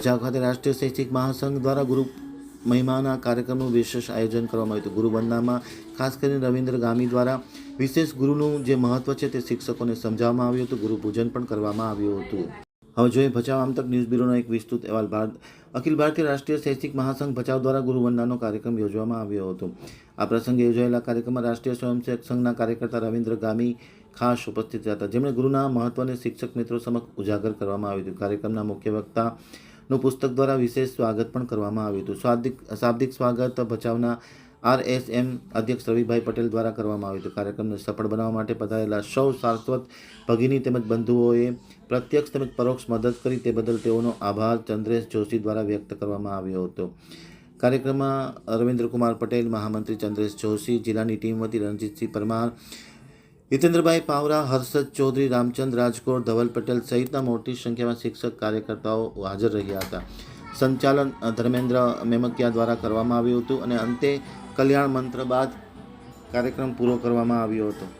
ભચાઉ ખાતે રાષ્ટ્રીય શૈક્ષિક મહાસંઘ દ્વારા ગુરુ મહિમાના કાર્યક્રમનું વિશેષ આયોજન કરવામાં આવ્યું હતું. ગુરુવંદનામાં ખાસ કરીને રવિન્દ્ર ગામી દ્વારા વિશેષ ગુરુનું જે મહત્વ છે તે શિક્ષકોને સમજાવવામાં આવ્યું હતું. ગુરુ પૂજન પણ કરવામાં આવ્યું હતું. હવે જોઈએ ભચાઉ આમતક ન્યૂઝ બ્યુરોનો એક વિસ્તૃત અહેવાલ. ભારત અખિલ ભારતીય રાષ્ટ્રીય શૈક્ષિક મહાસંઘ ભચાઉ દ્વારા ગુરુવંદનાનો કાર્યક્રમ યોજવામાં આવ્યો હતો. આ પ્રસંગે યોજાયેલા કાર્યક્રમમાં રાષ્ટ્રીય સ્વયંસેવક સંઘના કાર્યકર્તા રવિન્દ્ર ગામી ખાસ ઉપસ્થિત રહ્યા હતા. જેમણે ગુરુના મહત્વને શિક્ષક મિત્રો સમક્ષ ઉજાગર કરવામાં આવ્યું હતું. કાર્યક્રમના મુખ્ય વક્તા નું પુસ્તક દ્વારા વિશેષ સ્વાગત પણ કરવામાં આવ્યું હતું. શાબ્દિક શાબ્દિક સ્વાગત ભચાઉના આરએસએમ અધ્યક્ષ રવિભાઈ પટેલ દ્વારા કરવામાં આવ્યું હતું. કાર્યક્રમને સફળ બનાવવા માટે પધારેલા સૌ શાશ્વત ભગીની તેમજ બંધુઓએ પ્રત્યક્ષ તેમજ પરોક્ષ મદદ કરી તે બદલ તેઓનો આભાર ચંદ્રેશ જોશી દ્વારા વ્યક્ત કરવામાં આવ્યો હતો. કાર્યક્રમમાં રવિન્દ્રકુમાર પટેલ, મહામંત્રી ચંદ્રેશ જોશી, જિલ્લાની ટીમ વતી રણજીતસિંહ પરમાર હિતેન્દ્રભાઈ પાવરા, હર્ષદ ચૌધરી, રામચંદ રાજકોટ ધવલ પટેલ સહિતના મોટી સંખ્યામાં શિક્ષક કાર્યકર્તાઓ હાજર રહ્યા હતા. સંચાલન ધર્મેન્દ્ર મેમકિયા દ્વારા કરવામાં આવ્યું હતું અને અંતે કલ્યાણ મંત્ર બાદ કાર્યક્રમ પૂરો કરવામાં આવ્યો હતો.